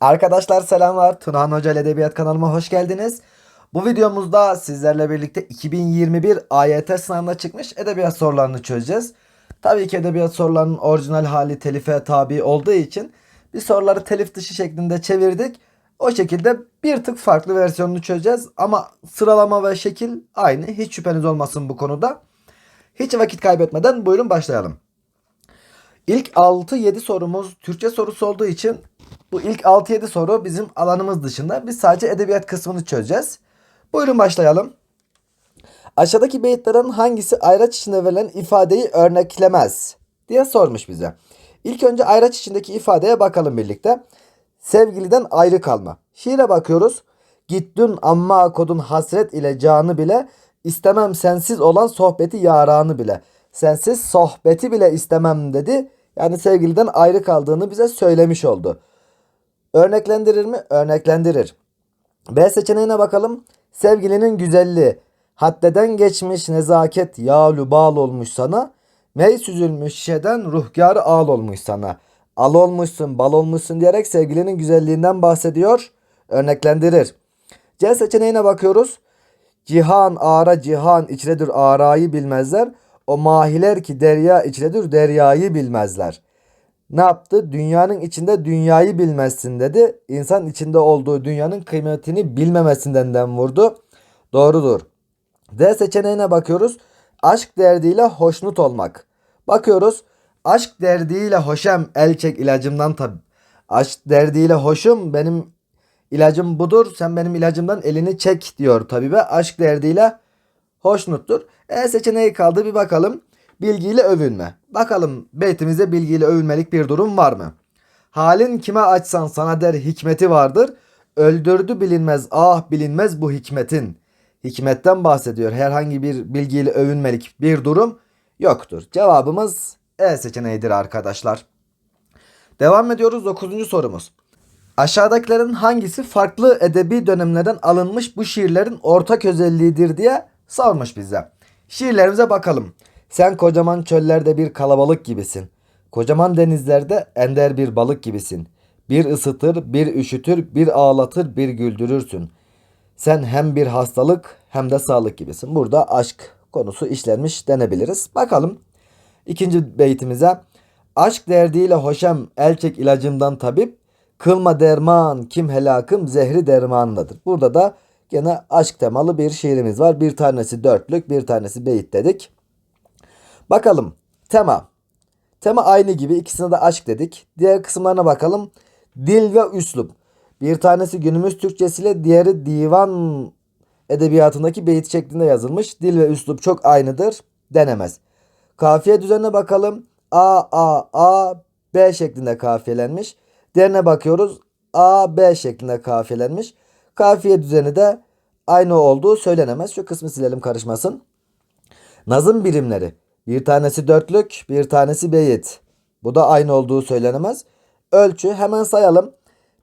Arkadaşlar selamlar. Tunahan Hoca ile Edebiyat kanalıma hoş geldiniz. Bu videomuzda sizlerle birlikte 2021 AYT sınavına çıkmış edebiyat sorularını çözeceğiz. Tabii ki edebiyat sorularının orijinal hali telife tabi olduğu için bir soruları telif dışı şeklinde çevirdik. O şekilde bir tık farklı versiyonunu çözeceğiz ama sıralama ve şekil aynı. Hiç şüpheniz olmasın bu konuda. Hiç vakit kaybetmeden buyurun başlayalım. İlk 6-7 sorumuz Türkçe sorusu olduğu için bu ilk 6-7 soru bizim alanımız dışında. Biz sadece edebiyat kısmını çözeceğiz. Buyurun başlayalım. Aşağıdaki beyitlerin hangisi ayraç içinde verilen ifadeyi örneklemez diye sormuş bize. İlk önce ayraç içindeki ifadeye bakalım birlikte. Sevgiliden ayrı kalma. Şiire bakıyoruz. Gittin amma kodun hasret ile canı bile istemem sensiz olan sohbeti yaranı bile. Sensiz sohbeti bile istemem dedi. Yani sevgiliden ayrı kaldığını bize söylemiş oldu. Örneklendirir mi? Örneklendirir. B seçeneğine bakalım. Sevgilinin güzelliği. Haddeden geçmiş nezaket yağlu bal olmuş sana. Mey süzülmüş şişeden ruhkarı al olmuş sana. Al olmuşsun bal olmuşsun diyerek sevgilinin güzelliğinden bahsediyor. Örneklendirir. C seçeneğine bakıyoruz. Cihan ara cihan içredir arayı bilmezler. O mahiler ki derya içredir deryayı bilmezler. Ne yaptı? Dünyanın içinde dünyayı bilmezsin dedi. İnsan içinde olduğu dünyanın kıymetini bilmemesinden dem vurdu. Doğrudur. D seçeneğine bakıyoruz. Aşk derdiyle hoşnut olmak. Bakıyoruz. Aşk derdiyle hoşem el çek ilacımdan tabi. Aşk derdiyle hoşum benim ilacım budur. Sen benim ilacımdan elini çek diyor tabibe. Aşk derdiyle hoşnuttur. E seçeneği kaldı bir bakalım. Bilgiyle övünme. Bakalım beytimizde bilgiyle övünmelik bir durum var mı? Halin kime açsan sana der hikmeti vardır. Öldürdü bilinmez ah bilinmez bu hikmetin. Hikmetten bahsediyor. Herhangi bir bilgiyle övünmelik bir durum yoktur. Cevabımız E seçeneğidir arkadaşlar. Devam ediyoruz 9. sorumuz. Aşağıdakilerin hangisi farklı edebi dönemlerden alınmış bu şiirlerin ortak özelliğidir diye sormuş bize. Şiirlerimize bakalım. Sen kocaman çöllerde bir kalabalık gibisin. Kocaman denizlerde ender bir balık gibisin. Bir ısıtır, bir üşütür, bir ağlatır, bir güldürürsün. Sen hem bir hastalık hem de sağlık gibisin. Burada aşk konusu işlenmiş denebiliriz. Bakalım ikinci beytimize. Aşk derdiyle hoşem el çek ilacımdan tabip. Kılma derman kim helakım zehri dermanındadır. Burada da gene aşk temalı bir şiirimiz var. Bir tanesi dörtlük bir tanesi beyit dedik. Bakalım tema. Tema aynı gibi ikisine de aşk dedik. Diğer kısımlarına bakalım. Dil ve üslup. Bir tanesi günümüz Türkçesiyle diğeri divan edebiyatındaki beyit şeklinde yazılmış. Dil ve üslup çok aynıdır denemez. Kafiye düzenine bakalım. A, A, A, B şeklinde kafiyelenmiş. Diğerine bakıyoruz. A, B şeklinde kafiyelenmiş. Kafiye düzeni de aynı olduğu söylenemez. Şu kısmı silelim karışmasın. Nazım birimleri. Bir tanesi dörtlük, bir tanesi beyit. Bu da aynı olduğu söylenemez. Ölçü hemen sayalım.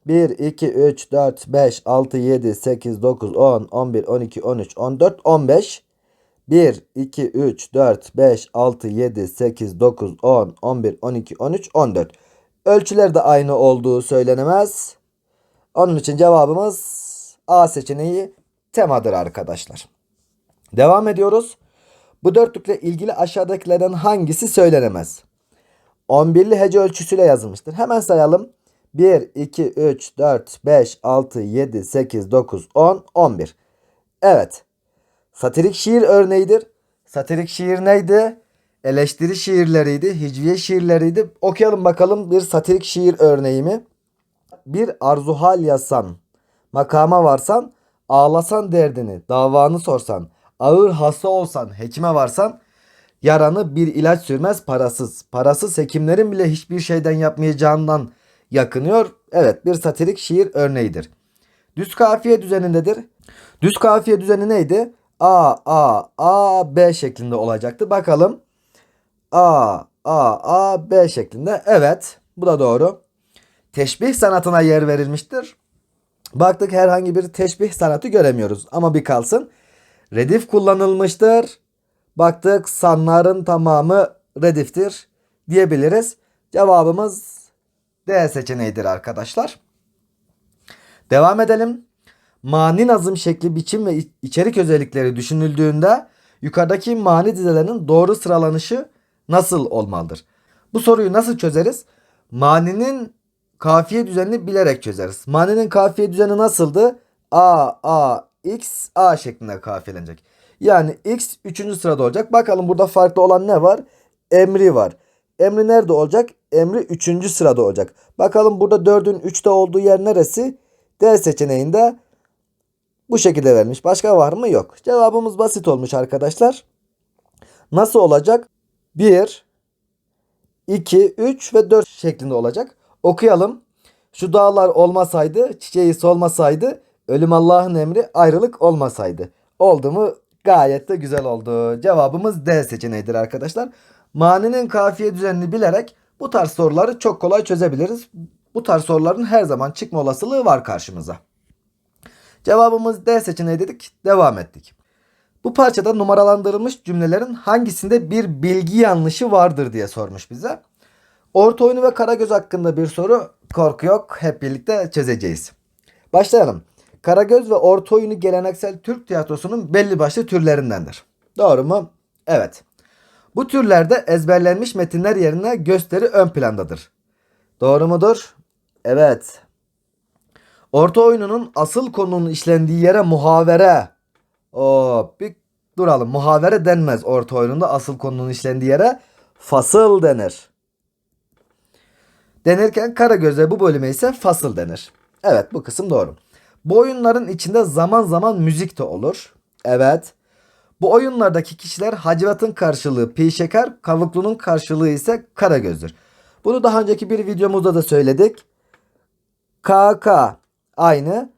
1, 2, 3, 4, 5, 6, 7, 8, 9, 10, 11, 12, 13, 14, 15. 1, 2, 3, 4, 5, 6, 7, 8, 9, 10, 11, 12, 13, 14. Ölçüler de aynı olduğu söylenemez. Onun için cevabımız A seçeneği temadır arkadaşlar. Devam ediyoruz. Bu dörtlükle ilgili aşağıdakilerden hangisi söylenemez? 11'li hece ölçüsüyle yazılmıştır. Hemen sayalım. 1, 2, 3, 4, 5, 6, 7, 8, 9, 10, 11. Evet. Satirik şiir örneğidir. Satirik şiir neydi? Eleştiri şiirleriydi, hicviye şiirleriydi. Okuyalım bakalım bir satirik şiir örneği mi? Bir arzuhal yazsan, makama varsan, ağlasan derdini, davanı sorsan, ağır hasta olsan, hekime varsan, yaranı bir ilaç sürmez parasız. Parasız hekimlerin bile hiçbir şeyden yapmayacağından yakınıyor. Evet bir satirik şiir örneğidir. Düz kafiye düzenindedir. Düz kafiye düzeni neydi? A, A, A, B şeklinde olacaktı. Bakalım. A, A, A, B şeklinde. Evet bu da doğru. Teşbih sanatına yer verilmiştir. Baktık herhangi bir teşbih sanatı göremiyoruz. Ama bir kalsın. Redif kullanılmıştır. Baktık sanların tamamı rediftir diyebiliriz. Cevabımız D seçeneğidir arkadaşlar. Devam edelim. Mani nazım şekli, biçim ve iç- içerik özellikleri düşünüldüğünde yukarıdaki mani dizelerinin doğru sıralanışı nasıl olmalıdır? Bu soruyu nasıl çözeriz? Maninin kafiye düzenini bilerek çözeriz. Maninin kafiye düzeni nasıldı? A, A, X, A şeklinde kafiyelenecek. Yani X 3. sırada olacak. Bakalım burada farklı olan ne var? Emri var. Emri nerede olacak? Emri 3. sırada olacak. Bakalım burada 4'ün 3'te olduğu yer neresi? D seçeneğinde bu şekilde vermiş. Başka var mı? Yok. Cevabımız basit olmuş arkadaşlar. Nasıl olacak? 1, 2, 3 ve 4 şeklinde olacak. Okuyalım. Şu dağlar olmasaydı, çiçeği solmasaydı, ölüm Allah'ın emri, ayrılık olmasaydı. Oldu mu? Gayet de güzel oldu. Cevabımız D seçeneğidir arkadaşlar. Maninin kafiye düzenini bilerek bu tarz soruları çok kolay çözebiliriz. Bu tarz soruların her zaman çıkma olasılığı var karşımıza. Cevabımız D seçeneği dedik. Devam ettik. Bu parçada numaralandırılmış cümlelerin hangisinde bir bilgi yanlışı vardır diye sormuş bize. Orta oyunu ve Karagöz hakkında bir soru. Korku yok. Hep birlikte çözeceğiz. Başlayalım. Karagöz ve orta oyunu geleneksel Türk tiyatrosunun belli başlı türlerindendir. Doğru mu? Evet. Bu türlerde ezberlenmiş metinler yerine gösteri ön plandadır. Doğru mudur? Evet. Orta oyununun asıl konunun işlendiği yere muhavere. O bir duralım. Muhavere denmez orta oyununda asıl konunun işlendiği yere fasıl denir. Denirken Karagöz'e bu bölüme ise fasıl denir. Evet bu kısım doğru. Bu oyunların içinde zaman zaman müzik de olur. Evet. Bu oyunlardaki kişiler Hacivat'ın karşılığı pi şeker, Kavuklu'nun karşılığı ise Karagöz'dür. Bunu daha önceki bir videomuzda da söyledik. KK aynı.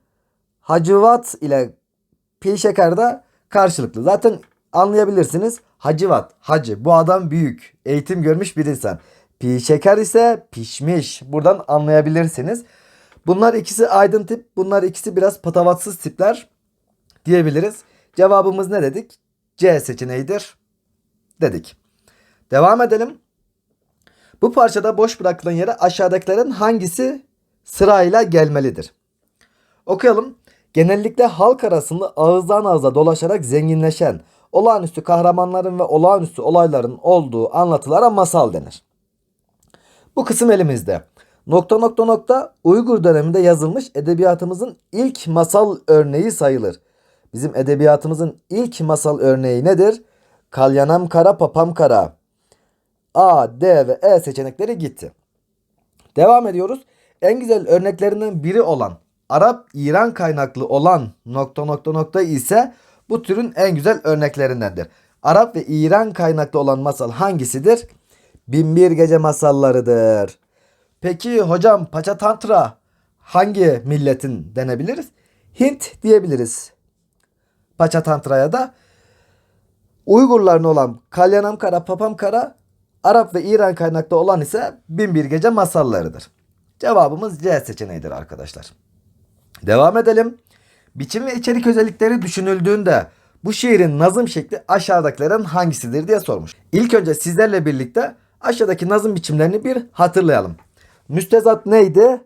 Hacivat ile pi şeker de karşılıklı. Zaten anlayabilirsiniz. Hacivat, hacı. Bu adam büyük. Eğitim görmüş bir insan. Pi şeker ise pişmiş. Buradan anlayabilirsiniz. Bunlar ikisi aydın tip. Bunlar ikisi biraz patavatsız tipler diyebiliriz. Cevabımız ne dedik? C seçeneğidir dedik. Devam edelim. Bu parçada boş bırakılan yere aşağıdakilerin hangisi sırayla gelmelidir? Okuyalım. Genellikle halk arasında ağızdan ağıza dolaşarak zenginleşen olağanüstü kahramanların ve olağanüstü olayların olduğu anlatılara masal denir. Bu kısım elimizde. Nokta nokta nokta Uygur döneminde yazılmış edebiyatımızın ilk masal örneği sayılır. Bizim edebiyatımızın ilk masal örneği nedir? Kalyanam kara papam kara. A, D ve E seçenekleri gitti. Devam ediyoruz. En güzel örneklerinden biri olan Arap-İran kaynaklı olan nokta nokta nokta ise bu türün en güzel örneklerindendir. Arap ve İran kaynaklı olan masal hangisidir? Binbir Gece masallarıdır. Peki hocam Paçatantra hangi milletin denebiliriz? Hint diyebiliriz. Paçatantra'ya da Uygurların olan Kalyanam Kara, Papam Kara, Arap ve İran kaynaklı olan ise Binbir Gece masallarıdır. Cevabımız C seçeneğidir arkadaşlar. Devam edelim. Biçim ve içerik özellikleri düşünüldüğünde bu şiirin nazım şekli aşağıdakilerin hangisidir diye sormuş. İlk önce sizlerle birlikte aşağıdaki nazım biçimlerini bir hatırlayalım. Müstezat neydi?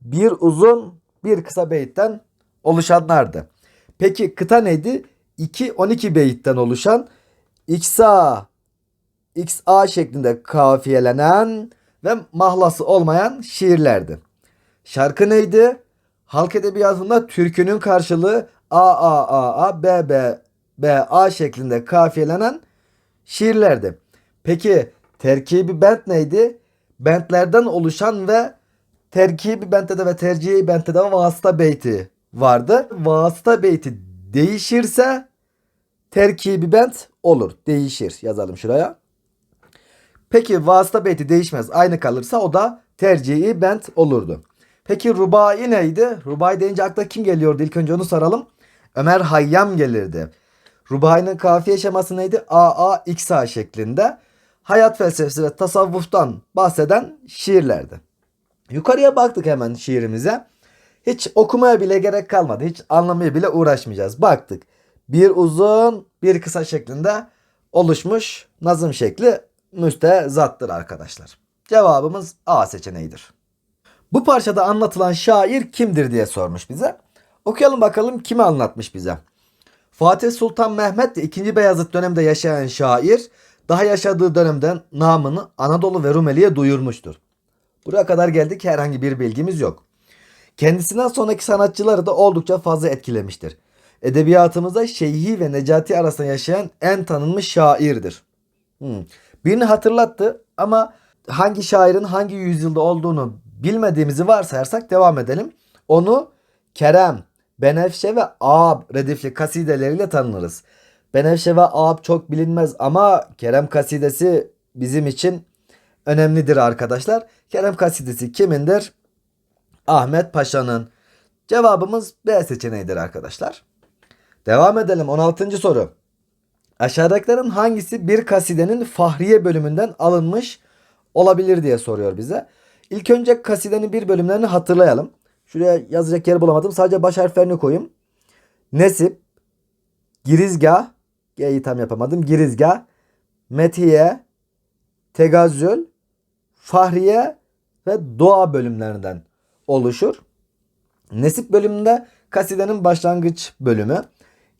Bir uzun bir kısa beyitten oluşanlardı. Peki kıta neydi? 2 12 beyitten oluşan XA XA şeklinde kafiyelenen ve mahlası olmayan şiirlerdi. Şarkı neydi? Halk edebiyatında türkünün karşılığı A A A A B B B A şeklinde kafiyelenen şiirlerdi. Peki terkibi bent neydi? Bentlerden oluşan ve terkibi bentte de ve tercihi bentte de vasıta beyti vardı. Vasıta beyti değişirse terkibi bent olur. Değişir. Yazalım şuraya. Peki vasıta beyti değişmez. Aynı kalırsa o da tercihi bent olurdu. Peki rubai neydi? Rubai deyince akla kim geliyordu? İlk önce onu soralım. Ömer Hayyam gelirdi. Rubai'nin kafiye şeması neydi? A A X A şeklinde. Hayat felsefesi ve tasavvuftan bahseden şiirlerdi. Yukarıya baktık hemen şiirimize. Hiç okumaya bile gerek kalmadı. Hiç anlamaya bile uğraşmayacağız. Baktık. Bir uzun bir kısa şeklinde oluşmuş nazım şekli müstezattır arkadaşlar. Cevabımız A seçeneğidir. Bu parçada anlatılan şair kimdir diye sormuş bize. Okuyalım bakalım kimi anlatmış bize. Fatih Sultan Mehmet de 2. Beyazıt döneminde yaşayan şair daha yaşadığı dönemden namını Anadolu ve Rumeli'ye duyurmuştur. Buraya kadar geldik herhangi bir bilgimiz yok. Kendisinden sonraki sanatçıları da oldukça fazla etkilemiştir. Edebiyatımızda Şeyhi ve Necati arasında yaşayan en tanınmış şairdir. Hmm. Birini hatırlattı ama hangi şairin hangi yüzyılda olduğunu bilmediğimizi varsayarsak devam edelim. Onu Kerem, Benefşe ve Ağab redifli kasideleriyle tanırız. Benefşe ve Ağab çok bilinmez ama Kerem kasidesi bizim için önemlidir arkadaşlar. Kerem kasidesi kimindir? Ahmet Paşa'nın. Cevabımız B seçeneğidir arkadaşlar. Devam edelim 16. soru. Aşağıdakilerin hangisi bir kasidenin Fahriye bölümünden alınmış olabilir diye soruyor bize. İlk önce kasidenin bir bölümlerini hatırlayalım. Şuraya yazacak yer bulamadım. Sadece baş harflerini koyayım. Nesip, Girizgah, G'yi tam yapamadım. Girizgah, Metiye, Tegazzül, Fahriye ve Doğa bölümlerinden oluşur. Nesip bölümünde kasidenin başlangıç bölümü.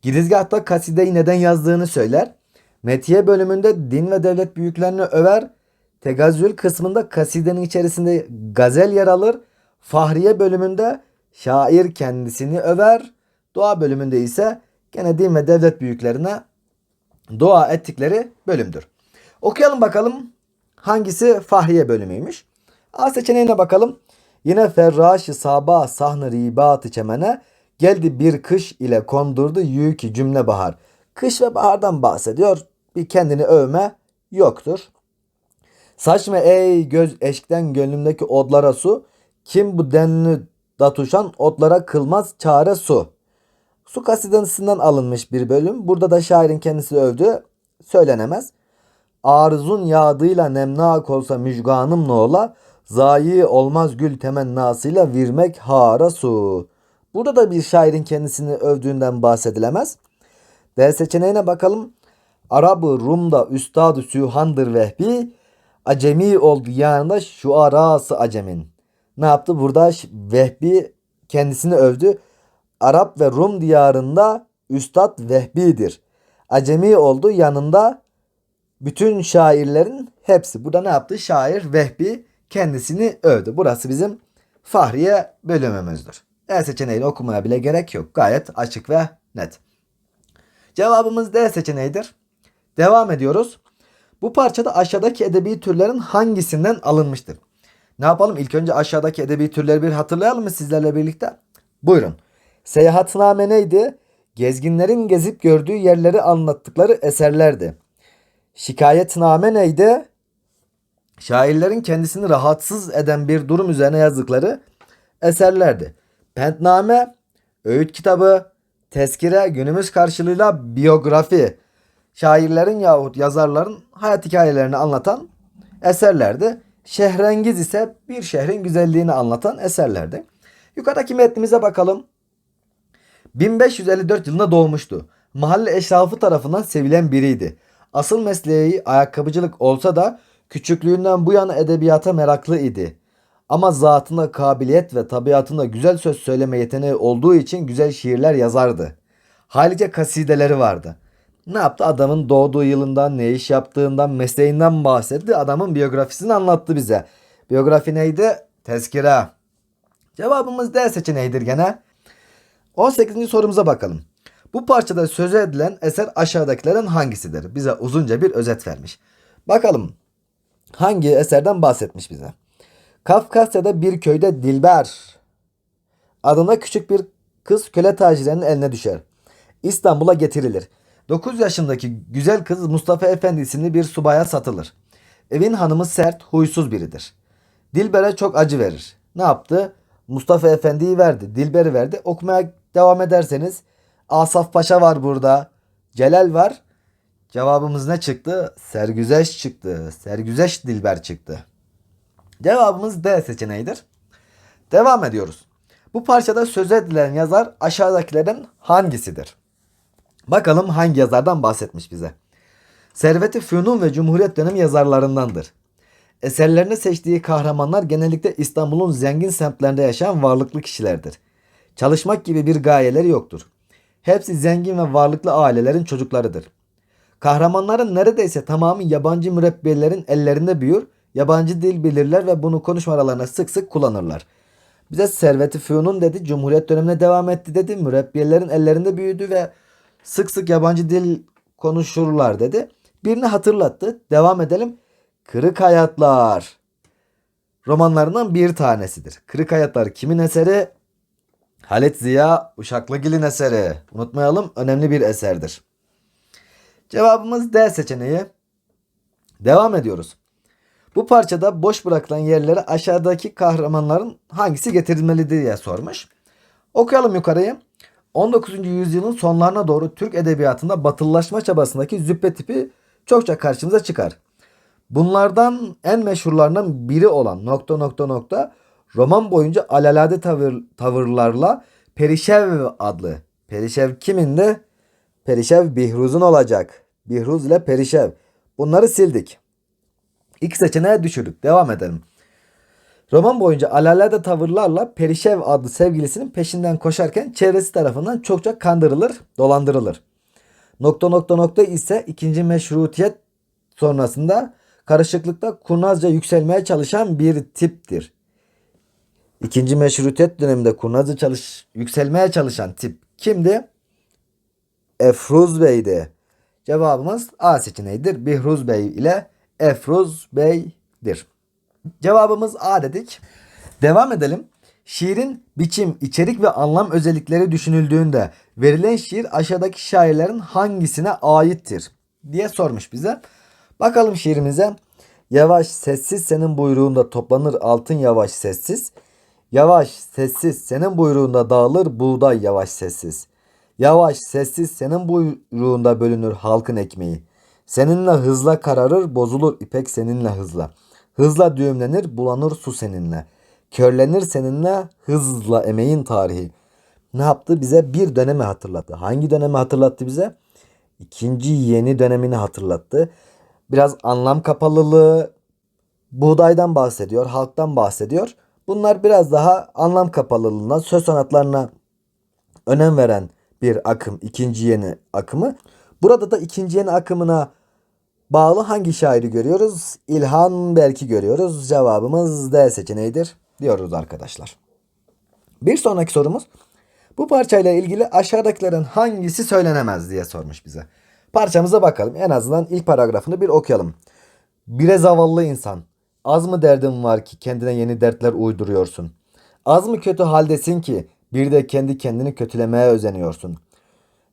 Girizgahta kasideyi neden yazdığını söyler. Metiye bölümünde din ve devlet büyüklerini över. Tegazzül kısmında kasidenin içerisinde gazel yer alır. Fahriye bölümünde şair kendisini över. Doğa bölümünde ise gene din ve devlet büyüklerine dua ettikleri bölümdür. Okuyalım bakalım hangisi Fahriye bölümüymüş. A seçeneğine bakalım. Yine ferraş sabah sahnı ribat çemene geldi bir kış ile kondurdu yükü cümle bahar. Kış ve bahardan bahsediyor. Bir kendini övme yoktur. Saçma ey göz eşkten gönlümdeki odlara su. Kim bu denli datuşan otlara kılmaz çare su. Su kasidesinden alınmış bir bölüm. Burada da şairin kendisi övdü. Söylenemez. Arzun yağdıyla nemnak olsa müjganım ne ola. Zayi olmaz gül temennasıyla virmek hara su. Burada da bir şairin kendisini övdüğünden bahsedilemez. D seçeneğine bakalım. Arabı Rum'da üstadı Sühan'dır Vehbi. Acemi oldu yanında şu arası acemin. Ne yaptı? Burada Vehbi kendisini övdü. Arap ve Rum diyarında üstad Vehbi'dir. Acemi oldu yanında bütün şairlerin hepsi. Burada ne yaptı? Şair Vehbi kendisini övdü. Burası bizim Fahriye bölümümüzdür. E seçeneğini okumaya bile gerek yok. Gayet açık ve net. Cevabımız D seçeneğidir. Devam ediyoruz. Bu parçada aşağıdaki edebi türlerin hangisinden alınmıştır? Ne yapalım? İlk önce aşağıdaki edebi türleri bir hatırlayalım mı sizlerle birlikte? Buyurun. Seyahatname neydi? Gezginlerin gezip gördüğü yerleri anlattıkları eserlerdi. Şikayetname neydi? Şairlerin kendisini rahatsız eden bir durum üzerine yazdıkları eserlerdi. Pentname, öğüt kitabı, tezkire, günümüz karşılığıyla biyografi, şairlerin yahut yazarların hayat hikayelerini anlatan eserlerdi. Şehrengiz ise bir şehrin güzelliğini anlatan eserlerdi. Yukarıdaki metnimize bakalım. 1554 yılında doğmuştu. Mahalle eşrafı tarafından sevilen biriydi. Asıl mesleği ayakkabıcılık olsa da küçüklüğünden bu yana edebiyata meraklı idi. Ama zatında kabiliyet ve tabiatında güzel söz söyleme yeteneği olduğu için güzel şiirler yazardı. Halice kasideleri vardı. Ne yaptı? Adamın doğduğu yılından, ne iş yaptığından, mesleğinden bahsetti. Adamın biyografisini anlattı bize. Biyografi neydi? Tezkire. Cevabımız D seçeneğidir gene. 18. sorumuza bakalım. Bu parçada söz edilen eser aşağıdakilerin hangisidir? Bize uzunca bir özet vermiş. Bakalım hangi eserden bahsetmiş bize? Kafkasya'da bir köyde Dilber adına küçük bir kız köle tacirlerinin eline düşer. İstanbul'a getirilir. 9 yaşındaki güzel kız Mustafa Efendi isimli bir subaya satılır. Evin hanımı sert, huysuz biridir. Dilber'e çok acı verir. Ne yaptı? Mustafa Efendi'yi verdi. Dilber'i verdi. Okumaya devam ederseniz Asaf Paşa var burada. Celal var. Cevabımız ne çıktı? Sergüzeş çıktı. Sergüzeş Dilber çıktı. Cevabımız D seçeneğidir. Devam ediyoruz. Bu parçada söz edilen yazar aşağıdakilerden hangisidir? Bakalım hangi yazardan bahsetmiş bize. Servet-i Fünun ve Cumhuriyet dönemi yazarlarındandır. Eserlerine seçtiği kahramanlar genellikle İstanbul'un zengin semtlerinde yaşayan varlıklı kişilerdir. Çalışmak gibi bir gayeleri yoktur. Hepsi zengin ve varlıklı ailelerin çocuklarıdır. Kahramanların neredeyse tamamı yabancı mürebbiyelerin ellerinde büyür, yabancı dil bilirler ve bunu konuşma aralarında sık sık kullanırlar. Bize serveti fünun dedi, Cumhuriyet dönemine devam etti dedi, mürebbiyelerin ellerinde büyüdü ve sık sık yabancı dil konuşurlar dedi. Birini hatırlattı. Devam edelim. Kırık Hayatlar romanlarından bir tanesidir. Kırık Hayatlar kimin eseri? Halit Ziya Uşaklıgil'in eseri. Unutmayalım önemli bir eserdir. Cevabımız D seçeneği. Devam ediyoruz. Bu parçada boş bırakılan yerlere aşağıdaki kahramanların hangisi getirilmelidir diye sormuş. Okuyalım yukarıyı. 19. yüzyılın sonlarına doğru Türk edebiyatında batılılaşma çabasındaki züppe tipi çokça karşımıza çıkar. Bunlardan en meşhurlarından biri olan nokta nokta nokta roman boyunca alelade tavır, tavırlarla Perişev adlı. Perişev kimindi? Perişev Bihruz'un olacak. Bihruz ile Perişev. Bunları sildik. İki seçeneğe düşürdük. Devam edelim. Roman boyunca alelade tavırlarla Perişev adlı sevgilisinin peşinden koşarken çevresi tarafından çokça kandırılır, dolandırılır. Nokta nokta nokta ise ikinci meşrutiyet sonrasında karışıklıkta kurnazca yükselmeye çalışan bir tiptir. İkinci meşrutiyet döneminde kurnazca çalış, yükselmeye çalışan tip kimdi? Efruz Bey'di. Cevabımız A seçeneğidir. Bihruz Bey ile Efruz Bey'dir. Cevabımız A dedik. Devam edelim. Şiirin biçim, içerik ve anlam özellikleri düşünüldüğünde verilen şiir aşağıdaki şairlerin hangisine aittir diye sormuş bize. Bakalım şiirimize. Yavaş sessiz senin buyruğunda toplanır altın yavaş sessiz. Yavaş sessiz senin buyruğunda dağılır buğday yavaş sessiz. Yavaş sessiz senin buyruğunda bölünür halkın ekmeği. Seninle hızla kararır bozulur ipek seninle hızla. Hızla düğümlenir bulanır su seninle. Körlenir seninle hızla emeğin tarihi. Ne yaptı bize? Bir dönemi hatırlattı. Hangi dönemi hatırlattı bize? İkinci yeni dönemini hatırlattı. Biraz anlam kapalılığı, buğdaydan bahsediyor, halktan bahsediyor. Bunlar biraz daha anlam kapalılığından, söz sanatlarına önem veren bir akım, ikinci yeni akımı. Burada da ikinci yeni akımına bağlı hangi şairi görüyoruz? İlhan Berk'i görüyoruz. Cevabımız D seçeneğidir diyoruz arkadaşlar. Bir sonraki sorumuz. Bu parçayla ilgili aşağıdakilerin hangisi söylenemez diye sormuş bize. Parçamıza bakalım. En azından ilk paragrafını bir okuyalım. Bire zavallı insan. Az mı derdin var ki kendine yeni dertler uyduruyorsun? Az mı kötü haldesin ki bir de kendi kendini kötülemeye özeniyorsun?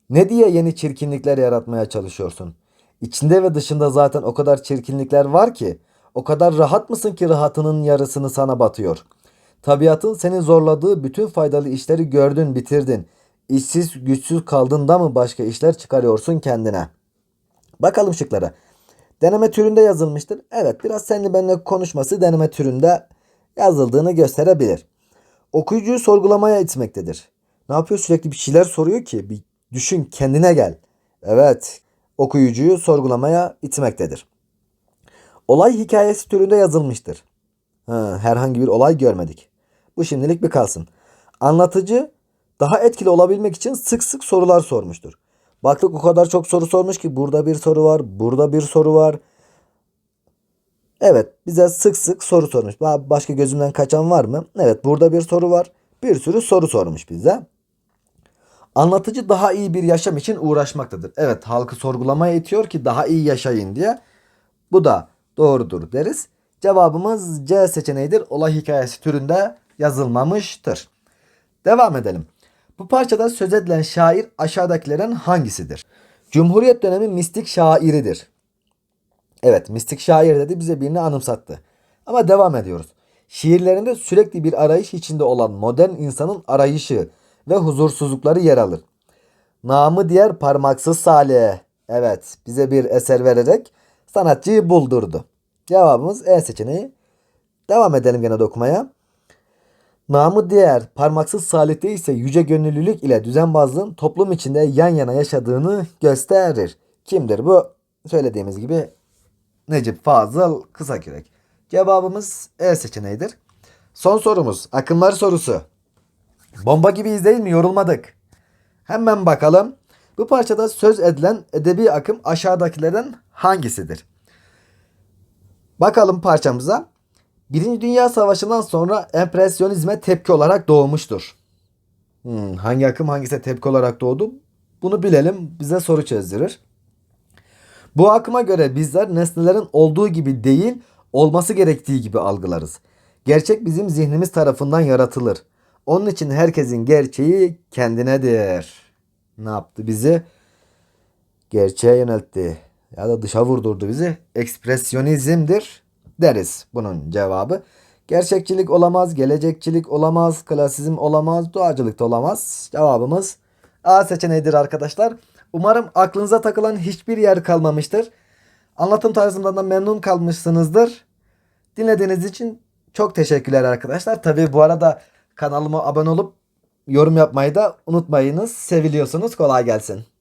Ne diye yeni çirkinlikler yaratmaya çalışıyorsun? İçinde ve dışında zaten o kadar çirkinlikler var ki o kadar rahat mısın ki rahatının yarısını sana batıyor. Tabiatın seni zorladığı bütün faydalı işleri gördün bitirdin. İşsiz güçsüz kaldın da mı başka işler çıkarıyorsun kendine? Bakalım şıklara. Deneme türünde yazılmıştır. Evet biraz seninle benimle konuşması deneme türünde yazıldığını gösterebilir. Okuyucuyu sorgulamaya itmektedir. Ne yapıyor sürekli bir şeyler soruyor ki bir düşün kendine gel. Evet okuyucuyu sorgulamaya itmektedir. Olay hikayesi türünde yazılmıştır. Ha, herhangi bir olay görmedik. Bu şimdilik bir kalsın. Anlatıcı daha etkili olabilmek için sık sık sorular sormuştur. Baktık o kadar çok soru sormuş ki burada bir soru var, burada bir soru var. Evet bize sık sık soru sormuş. Başka gözümden kaçan var mı? Evet burada bir soru var. Bir sürü soru sormuş bize. Anlatıcı daha iyi bir yaşam için uğraşmaktadır. Evet halkı sorgulamaya itiyor ki daha iyi yaşayın diye. Bu da doğrudur deriz. Cevabımız C seçeneğidir. Olay hikayesi türünde yazılmamıştır. Devam edelim. Bu parçada söz edilen şair aşağıdakilerin hangisidir? Cumhuriyet dönemi mistik şairidir. Evet mistik şair dedi bize birini anımsattı. Ama devam ediyoruz. Şiirlerinde sürekli bir arayış içinde olan modern insanın arayışı ve huzursuzlukları yer alır. Namı diğer parmaksız Salih. Evet bize bir eser vererek sanatçıyı buldurdu. Cevabımız E seçeneği. Devam edelim gene de okumaya. Namı diğer parmaksız salihte ise yüce gönüllülük ile düzenbazlığın toplum içinde yan yana yaşadığını gösterir. Kimdir bu? Söylediğimiz gibi Necip Fazıl Kısakürek. Cevabımız E seçeneğidir. Son sorumuz akımlar sorusu. Bomba gibiyiz değil mi? Yorulmadık. Hemen bakalım. Bu parçada söz edilen edebi akım aşağıdakilerden hangisidir? Bakalım parçamıza. Birinci Dünya Savaşı'ndan sonra empresyonizme tepki olarak doğmuştur. Hmm, hangi akım hangisine tepki olarak doğdu? Bunu bilelim bize soru çözdürür. Bu akıma göre bizler nesnelerin olduğu gibi değil, olması gerektiği gibi algılarız. Gerçek bizim zihnimiz tarafından yaratılır. Onun için herkesin gerçeği kendinedir. Ne yaptı bizi? Gerçeğe yöneltti. Ya da dışa vurdurdu bizi. Ekspresyonizmdir deriz bunun cevabı. Gerçekçilik olamaz, gelecekçilik olamaz, klasizm olamaz, doğacılık da olamaz. Cevabımız A seçeneğidir arkadaşlar. Umarım aklınıza takılan hiçbir yer kalmamıştır. Anlatım tarzımdan da memnun kalmışsınızdır. Dinlediğiniz için çok teşekkürler arkadaşlar. Tabii bu arada kanalıma abone olup yorum yapmayı da unutmayınız. Seviliyorsunuz. Kolay gelsin.